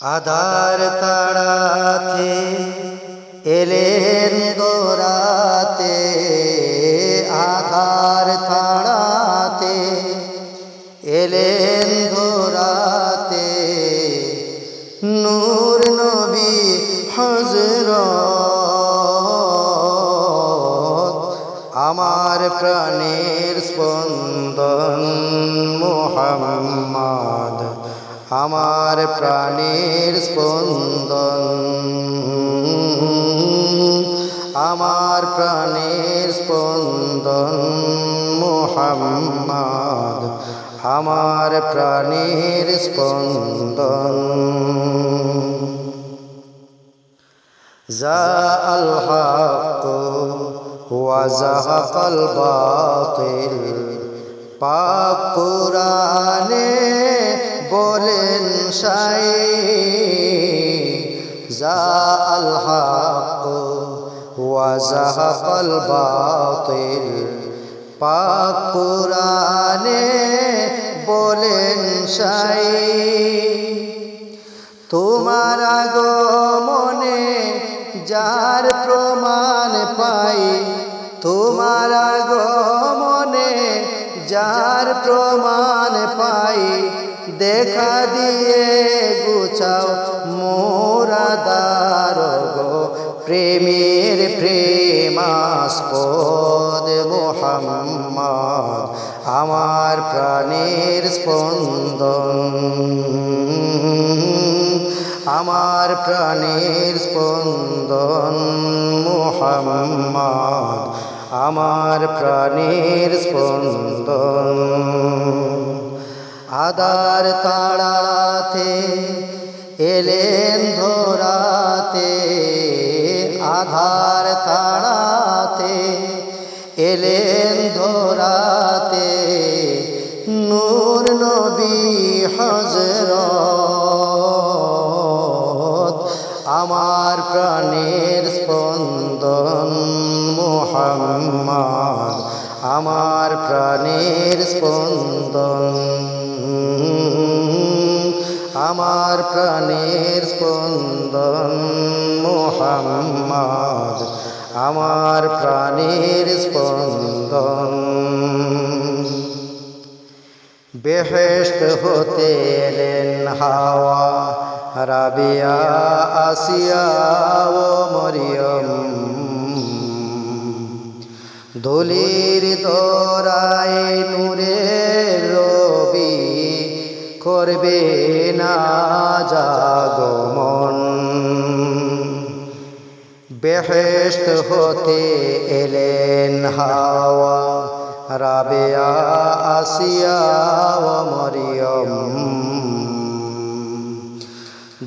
আধার তাড়াতে এলেন দোরাতে আধার তাড়াতে এলেন দোরাতে নূর নবী হজরত আমার প্রাণের স্পন্দন মোহাম্মদ আমার প্রাণীর স্পন্দন। আমার প্রাণের স্পন্দন মোহাম্মদ। আমার প্রাণীর স্পন্দন। যা আল্লাহ ওয়াজাহাকাল বাতিল। বলেন সাই যা আল হক কোরআনে বলেন সাই তোমার আগমনে যার প্রমাণ পাই, তোমার আগমনে যার প্রমাণ পাই দেখা দিয়ে গুছাও মোরা মোরাদার গো প্রেমের প্রেমাস্পদ মোহাম্মদ, আমার প্রাণের স্পন্দন। আমার প্রাণের স্পন্দন মোহাম্মদ, আমার প্রাণের স্পন্দন। আদার তাড়াতে এলেন ধরাতে আধার তাড়াতে এলেন ধরাতে আমার প্রাণের স্পন্দন। আমার প্রাণের স্পন্দন, মোহাম্মদ। আমার প্রাণের স্পন্দন। বেহেস্ত হতে এলেন হাওয়া, রাবিয়া, আসিয়া ও মরিয়ম। দলির দরায় নূরে রবি করবে না জাগমন বেহেস্ত হতে এলেন হাওয়া, রাবেয়া, আসিয়া মরিয়ম।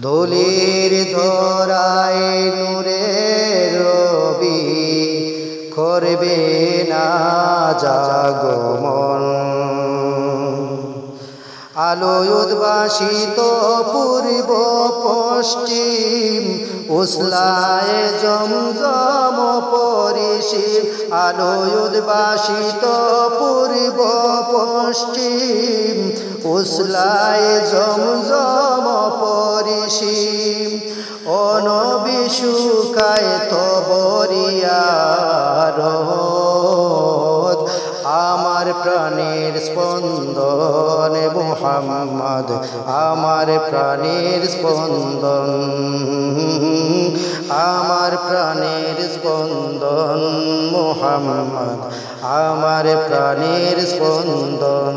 দলির ধরায় নূরে করবে না জাগমন আলোয় উদ্বাসিত পূর্ব পশ্চিম, উসলায় জমজম পরিসীম আলোয় উদ্বাসিত পূর্ব পশ্চিম, উসলায় জমজম পরিসীম অনবিশুকায় তবরিয়ার আমার প্রাণের স্পন্দন মোহাম্মদ, আমার প্রাণের স্পন্দন। আমার প্রাণের স্পন্দন মোহাম্মদ, আমার প্রাণের স্পন্দন।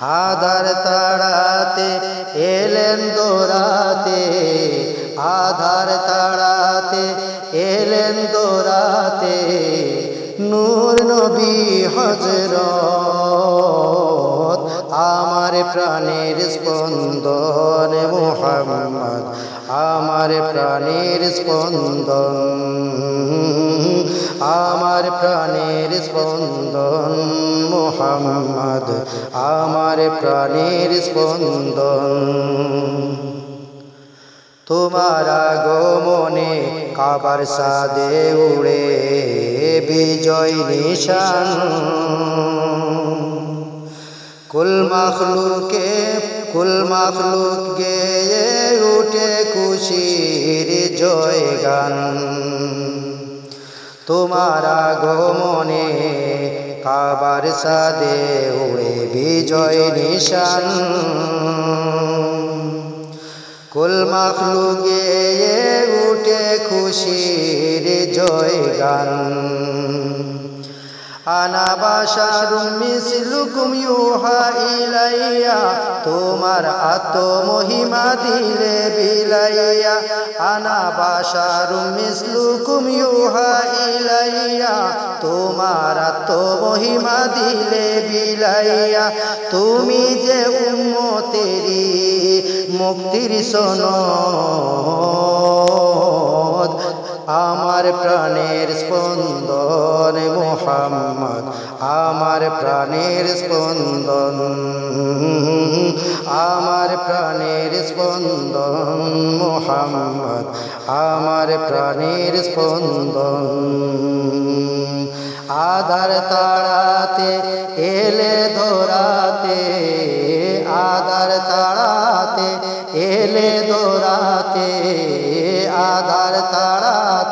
আধার তাড়াতে এলেন দোরাতে, আধার তাড়াতে এলেন দোরাতে নূর নবী হজরত আমার প্রাণের স্পন্দন মোহাম্মদ, আমার প্রাণের স্পন্দন, আমার প্রাণের স্পন্দন মোহাম্মদ, আমার প্রাণের স্পন্দন। তোমার আগমনে কাবার সাদে উড়ে বিজয় নিশান। কুল মখলুকে, কুল মাখলুক গেয়ে উঠে খুশির জয় গান। তোমার আগমনে কাবার সাদে উড়ে বিজয় নিশান। কুল মাখলুকে উঠে খুশির জয় গান আনা বাসারুম মিসলুকুম ইউহা ইলাইয়া তোমার আত্মমহিমা দিলে বিলাইয়া, আনা বাসারুম মিসলুকুম ইউহা ইলাইয়া। তোমার আত্মমহিমা দিলে বিলাইয়া, তুমি যে উম্মতেরি মুক্তির সনদ আমার প্রাণের স্পন্দন মোহাম্মদ, আমার প্রাণের স্পন্দন, আমার প্রাণের স্পন্দন মোহাম্মদ, আমার প্রাণের স্পন্দন। আধার তাড়াতে এলে ধরাতে, আধার তাড়াতে এলে আধার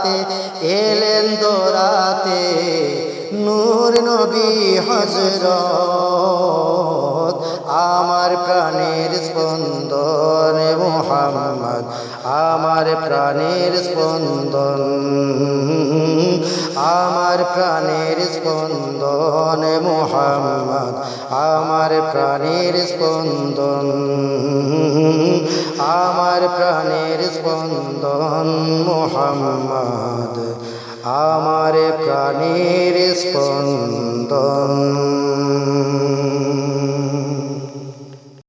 তাড়াতে এলেন দোরাতে নূর নবী হজরত আমার প্রাণের স্পন্দন মোহাম্মদ, আমার প্রাণের স্পন্দন। আমার প্রাণের স্পন্দন মোহাম্মদ, আমার প্রাণের স্পন্দন। আমার প্রাণের স্পন্দন মোহাম্মদ, আমার প্রাণের স্পন্দন।